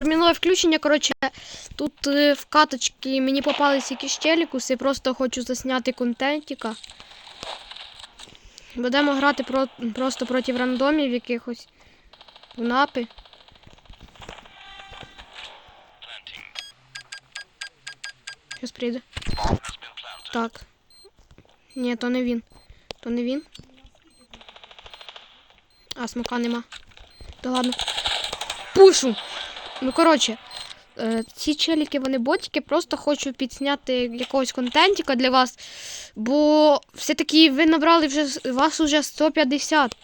Термінове включення, коротше, тут е, в каточці мені попались якісь челікуси, просто хочу засняти контентіка. Будемо грати про, просто проти рандомів якихось. В напи. Щас прийде. Так. Ні, то не він. То не він. А, смока нема. Та ладно. Пушу! Ну, коротше, е, ці челіки, вони ботики, просто хочу підсняти якогось контентіка для вас. Бо все-таки ви набрали вже вас уже 150.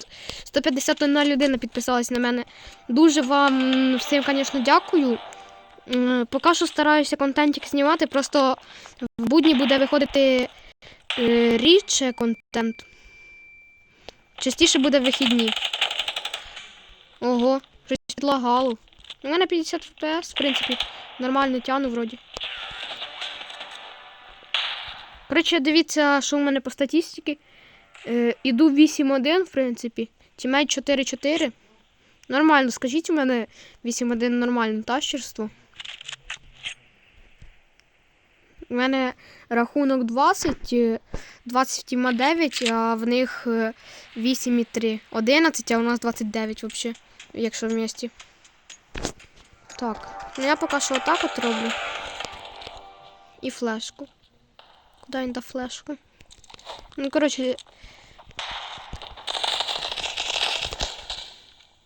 151 людина підписалась на мене. Дуже вам всім, звісно, дякую. Поки що стараюся контентик знімати, просто в будні буде виходити е, рідше контент. Частіше буде в вихідні. Ого, щось підлагало. У мене 50 FPS, в принципі, нормально тяну вроді. Коротше, дивіться, що у мене по статистиці. Е, іду 8-1, в принципі. Тімейт 4-4. Нормально, скажіть у мене 8-1 нормально тащерство. У мене рахунок 20, е, 20 тіма 9, а в них е, 8,3. 11, а у нас 29 взагалі, якщо в місті. Так, ну я поки що отак от роблю. І флешку. Куди він дав флешку? Ну, коротше.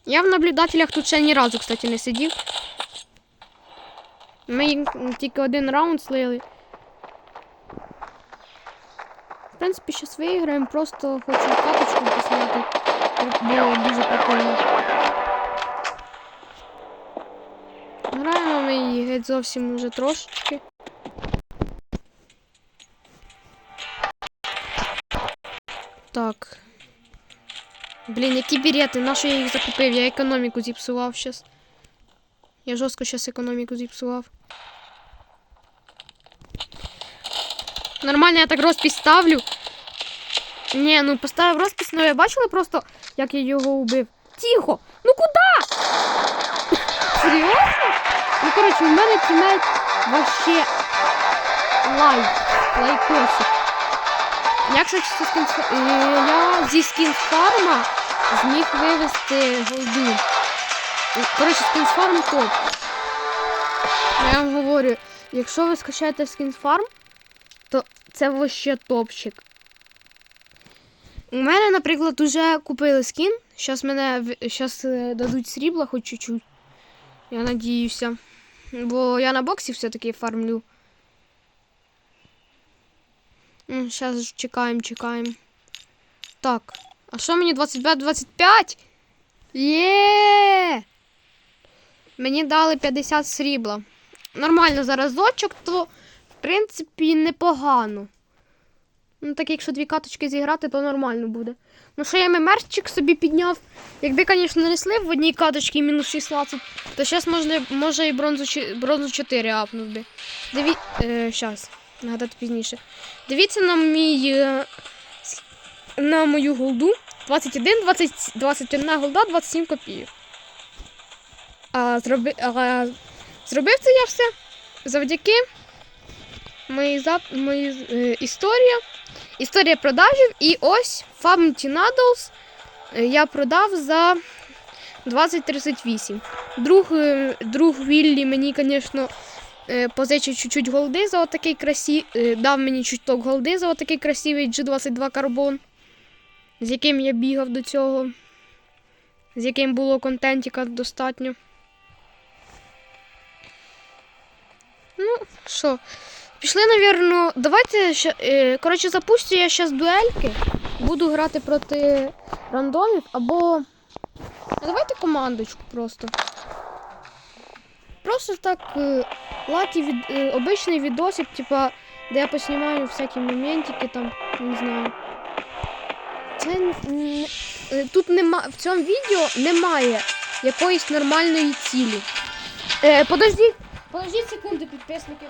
Я в наблюдателях тут ще ні разу, кстати, не сидів. Ми тільки один раунд слили. В принципі, зараз виграємо, просто хочу каточку посняти. Було дуже прикольно. Ми зовсім вже трошечки. Так. Блін, які берети, на що я їх закупив? Я економіку зіпсував щас. Я жорстко щас економіку зіпсував. Нормально, я так розпись ставлю. Ні, ну поставив розпись, ну я бачила просто, як я його убив. Тихо! Ну куди? Серйозно? Ну, коротше, у мене тімейт вообще лайк. Лайкосик. Якщо чисто скінс... е, я зі скінфарма зміг вивести голду. Коротше, скінфарм топ. Я вам говорю, якщо ви скачаєте скінфарм, то це вообще топчик. У мене, наприклад, уже купили скін. Зараз мене зараз дадуть срібла хоч чуть-чуть. Я надіюся. Бо я на боксі все-таки фармлю. Зараз чекаємо, чекаємо. Так. А що мені 25-25? Є! Мені дали 50 срібла. Нормально зараз разочок, то в принципі непогано. Ну, так якщо дві каточки зіграти, то нормально буде. Ну, що я мемерчик собі підняв. Якби, звісно, не в одній каточці мінус 16, то зараз можна, може і бронзу, бронзу 4 апнув би. Диві... Е, щас, нагадати пізніше. Дивіться на мій. е, На мою голду. 21, 20, 21 голда, 27 копійок. А, зроби, а, зробив це я все завдяки моїй зап... моїй е, історії. Історія продажів. І ось Family Nadals я продав за 2038. Друг, е, друг Віллі мені, звісно, е, позичив чуть-чуть голди за отакий красивий, дав мені чуток голди за отакий красивий G22 карбон, з яким я бігав до цього, з яким було контентіка достатньо. Ну, що, пішли, навірно, давайте е, коротше, запустю я зараз дуельки. Буду грати проти рандомів або. Давайте командочку просто. Просто так е, лакі від, е, обичний відосик, типа, де я поснімаю всякі моментики там, не знаю. Це тут нема в цьому відео немає якоїсь нормальної цілі. Е, подождіть, подождіть секунду, підписники.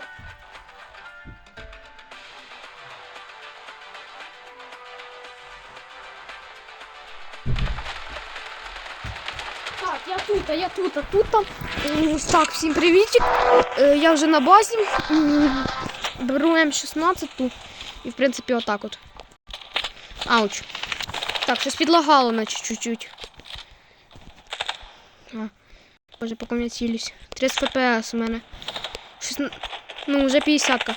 Я тут, а я тут, а тут там. Так, всім привітик. Е, Я вже на базі. Беру М16 ту. І в принципі отак от. Ауч. Так, щось підлагало, наче чуть-чуть. Боже, поки я цілюсь. 30 ФПС у мене. Щось, ну, вже 50-ка.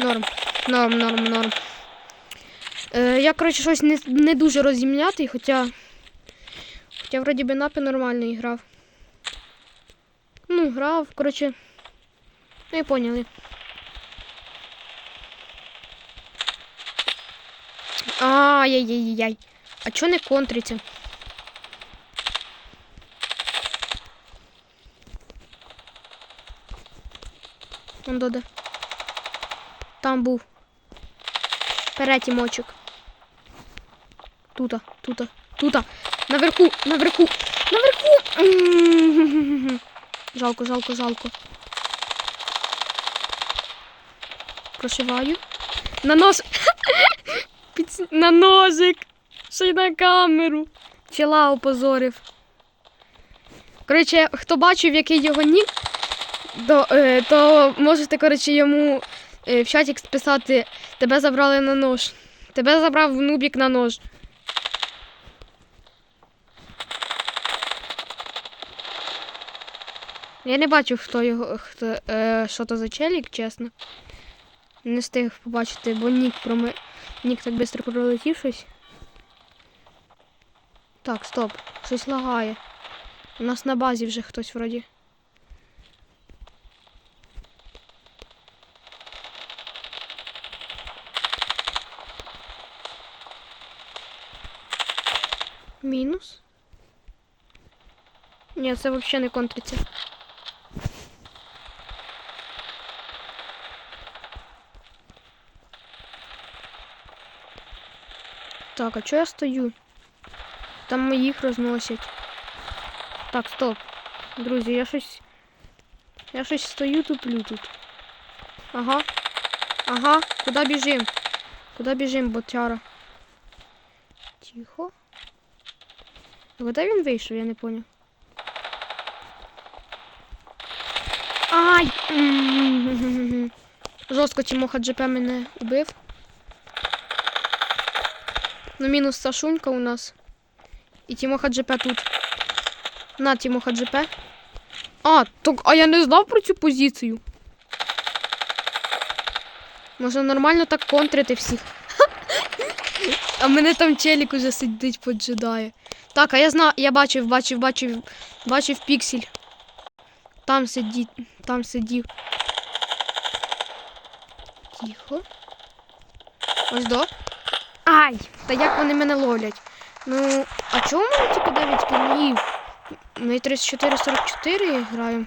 Норм. Норм, норм, норм. Е, я, коротше, щось не, не дуже розімнятий, хоча. Хоча вроді би напи нормальний грав. Ну, грав, коротше. Ну і поняли. Ай-яй-яй-яй. А чо не контриться? Он доде. Там був. Перетім мочок. Тута, тута, тута. Наверху, наверху, наверху. Жалко, жалко, жалко. Прошиваю. На. Під... На ножик. Ще й на камеру. Чела опозорив. Коротше, хто бачив, який його нік, то, е, то можете, коротше, йому е, в чаті списати тебе забрали на нож. Тебе забрав нубік на нож. Я не бачив, хто його, хто, е, що то за челік, чесно. Не встиг побачити, бо нік проми... Нік так швидко пролетів щось. Так, стоп. Щось лагає. У нас на базі вже хтось вроді. Мінус. Ні, це взагалі не контриться. Так, а чого я стою? Там моїх розносять. Так, стоп. Друзі, я щось. Я щось стою туплю тут. Ага. Ага, куди біжим? Куди біжим, ботяра? Тихо. А Куди він вийшов, я не поняв. Ай! Жорстко Тімоха ДЖП мене убив. Ну, мінус Сашунька у нас. І Тімоха ДЖП тут. На, Тімоха ДЖП. А, так, а я не знав про цю позицію. Можна нормально так контрити всіх. А мене там челік уже сидить, поджидає. Так, а я знаю, я бачив, бачив, бачив, бачив піксель. Там сидить, там сидів. Тихо. Ось до. Ай! Та як вони мене ловлять? Ну, а чому в тільки 9 кілів? Ми 34-44 граємо.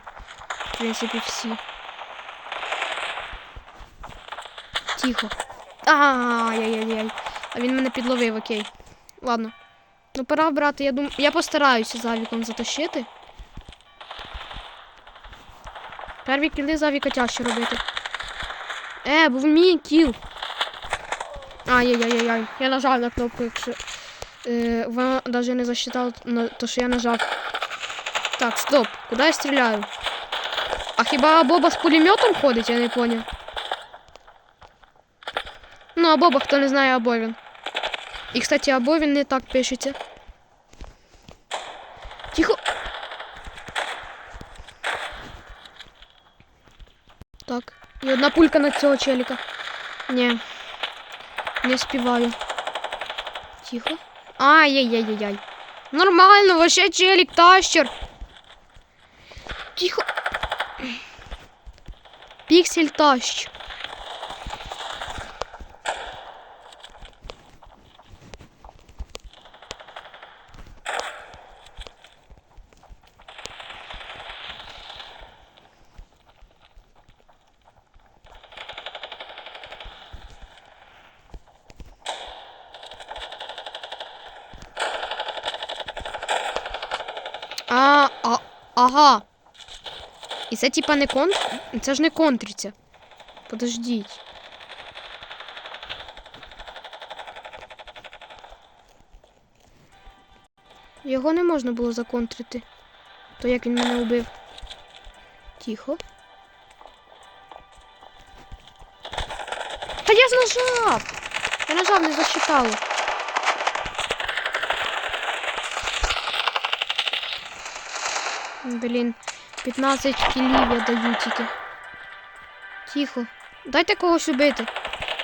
В принципі, всі. Тихо. Ай-яй-яй-яй. А він мене підловив, окей. Ладно. Ну, пора брати, я думаю. Я постараюся за віком затащити. Перві кіли за віка тяжче робити. Е, був мій кіл. Ай-яй-яй-яй. Я нажав на кнопку, якщо. Е, вона навіть не засчитала на то, що я нажав. Так, стоп. Куди я стріляю? А хіба Боба з пулеметом ходить, я не поняв. Ну, а Боба, хто не знає, або він. І, кстати, або він не так пишеться. Тихо. Так. І одна пулька на цього челіка. Ні. Не співаю. Тихо. Ай-яй-яй-яй-яй. Нормально, вообще челик, тащер. Тихо. Піксель тащ. А, а, ага. І це типа не кон... Це ж не контриться. Подождіть. Його не можна було законтрити. То як він мене убив. Тихо. Та я ж нажав! Я нажав, не засчитало. Блін, 15 кілів я даю тільки. Тихо. Дайте когось убити.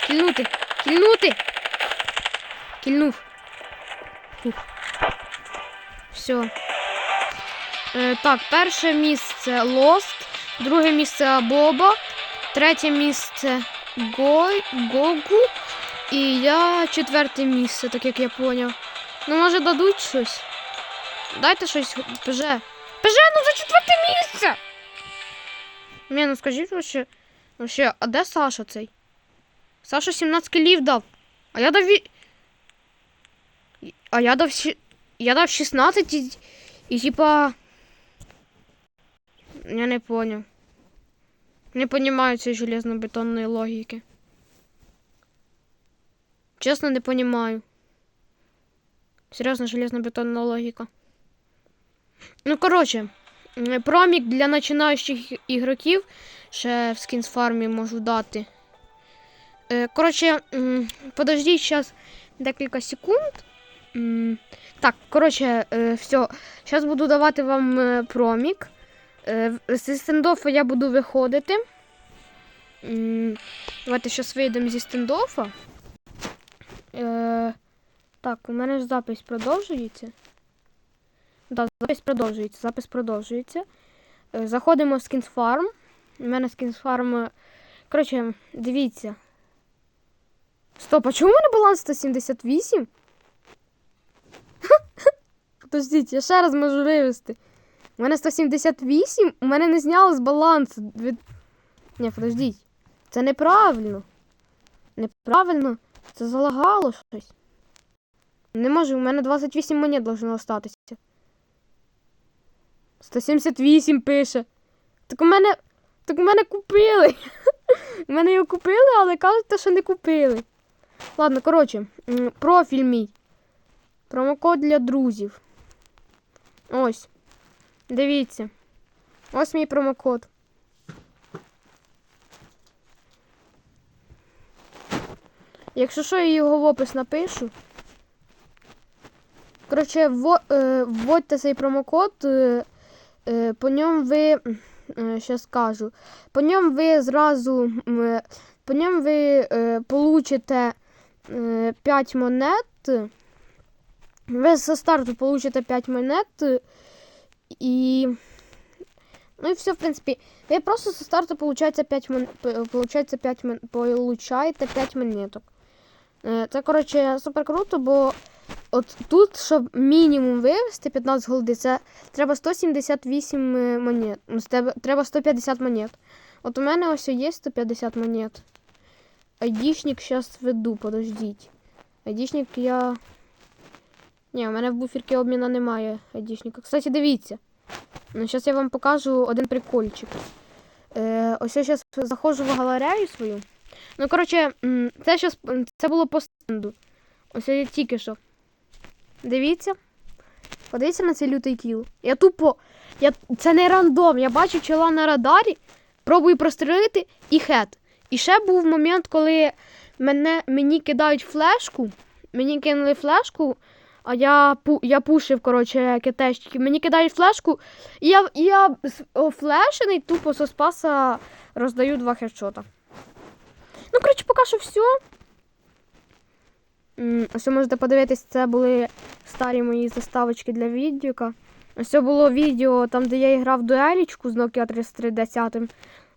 Кільнути. Кільнути. Кільнув. Фух. Все. Е, так, перше місце Lost, друге місце Боба, третє місце Гой, Гогу. І я четверте місце, так як я поняв. Ну, може, дадуть щось. Дайте щось ПЖ. Ну за четверте місце! Ні, ну скажіть вообще, вообще, а де Саша цей? Саша 17 кілів дав. А я дав. А я дав. Я дав 16 і, і типа. Я не понял. Не понимаю цієї железно-бетонної логіки. Чесно, не понимаю. Серйозно, железно-бетонна логіка. Ну, коротше, промік для починаючих ігроків ще в Skins Farm можу дати. Е, Коротше, подождіть зараз декілька секунд. Так, коротше, е, все. Зараз буду давати вам е, промік. Зі стендофа я буду виходити. Давайте зараз вийдемо зі стендофа. Так, у мене ж запис продовжується. Да, запис продовжується. Запис продовжується. Е, Заходимо в Skins Farm. У мене Skins Farm. е, Коротше, дивіться. Стоп, а чому у мене баланс 178? Подождіть, я ще раз можу вивести. У мене 178, у мене не зняли з балансу. Ні, подождіть. Це неправильно. Неправильно. Це залагало щось. Не можу, у мене 28 монет должно остатися. 178 пише. Так у мене. Так у мене купили. У мене його купили, але кажуть, що не купили. Ладно, коротше, профіль мій. Промокод для друзів. Ось. Дивіться. Ось мій промокод. Якщо що, я його в опис напишу. Коротше, е, вводьте цей промокод. Е, е, по ньому ви. Ще скажу. По ньому ви зразу. По ньому ви е, получите е, 5 монет. Ви зі старту получите 5 монет. е, І. Ну і все, в принципі. Ви просто зі старту получається 5 мон... получається 5 мон... получаєте 5 монеток. Е, Це, коротше, супер круто, бо от тут, щоб мінімум вивести 15 голди, це треба 178 е, монет. Ну, Треба 150 монет. От у мене ось є 150 монет. Айдішник зараз веду, подождіть. Айдішник я. Ні, у мене в буферці обміна немає айдішника. Кстати, дивіться. Ну, зараз я вам покажу один прикольчик. Е, ось я зараз заходжу в галерею свою. Ну, коротше, це, щас, це було по стенду. Ось я тільки що. Дивіться. Подивіться на цей лютий кіл. Я тупо. Я, це не рандом. Я бачу чола на радарі, пробую прострелити і хет. І ще був момент, коли мене, мені кидають флешку. Мені кинули флешку, а я, я пушив, коротше, китайщики. Мені кидають флешку, і я, я офлешений тупо со спаса роздаю два хедшота. Ну, коротше, поки що все. Ось можете подивитись, це були старі мої заставочки для відеока. Ось це було відео там, де я грав дуелічку з Nokia 3310,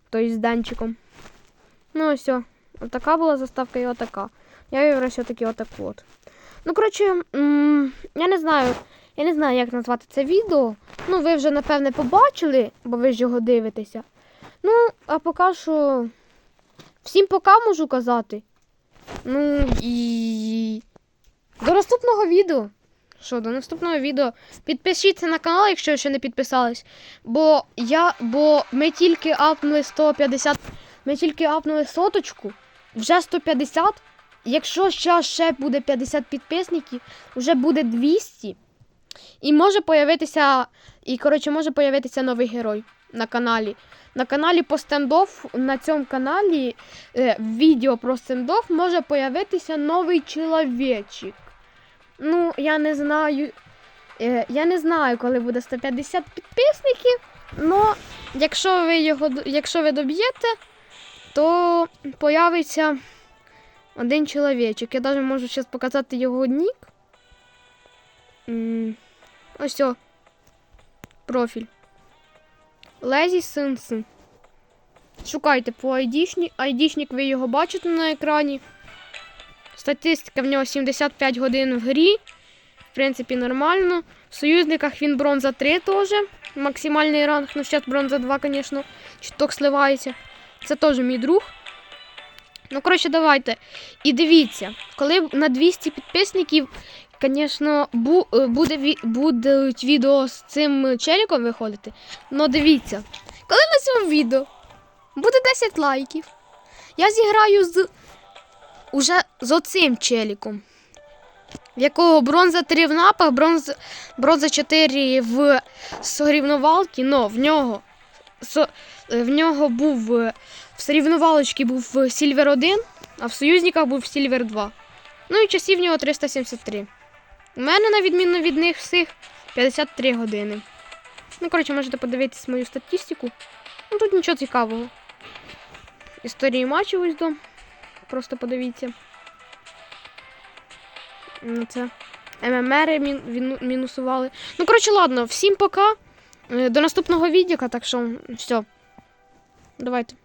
тобто з Денчиком. Ну, ось. Отака була заставка і отака. Я вибрав все-таки отаку от. Ну, коротше, я не знаю. Я не знаю, як назвати це відео. Ну, ви вже, напевне, побачили, бо ви ж його дивитеся. Ну, а поки що. Всім пока можу казати. Ну і до наступного відео. Що, до наступного відео. Підпишіться на канал, якщо ще не підписались. Бо я. Бо ми тільки апнули 150. Ми тільки апнули соточку. Вже 150. Якщо ще, ще буде 50 підписників, вже буде 200. І може появитися. І, коротше, може появитися новий герой на каналі. На каналі по стендоф, на цьому каналі е, відео про стендоф може появитися новий чоловічик. Ну, я не знаю. Е, я не знаю, коли буде 150 підписників. Но якщо ви його якщо ви доб'єте, то появиться один чоловічок. Я навіть можу зараз показати його нік. Ось о. Профіль. Лезі Синсин. Шукайте по айдішні. Айдішник ви його бачите на екрані. Статистика в нього 75 годин в грі. В принципі, нормально. В союзниках він бронза 3 теж. Максимальний ранг. Ну, зараз бронза 2, звісно, чуток сливається. Це теж мій друг. Ну, коротше, давайте. І дивіться, коли на 200 підписників, звісно, бу, е, буде, будуть відео з цим челіком виходити. Ну, дивіться, коли на цьому відео буде 10 лайків, я зіграю з уже з оцим челіком. В якого бронза 3 в напах, бронза, бронза 4 в сорівновалці, но в нього, со- е, в нього був е, в сорівновалочці був Сільвер 1, а в союзниках був Сільвер 2. Ну і часів в нього 373. У мене, на відміну від них всіх, 53 години. Ну, коротше, можете подивитись мою статистику. Ну тут нічого цікавого. Історії матчів ось до. Просто подивіться. Ну, Це ММР мін, мінусували. Ну, коротше, ладно, всім пока. Е, До наступного відео, так що все. Давайте.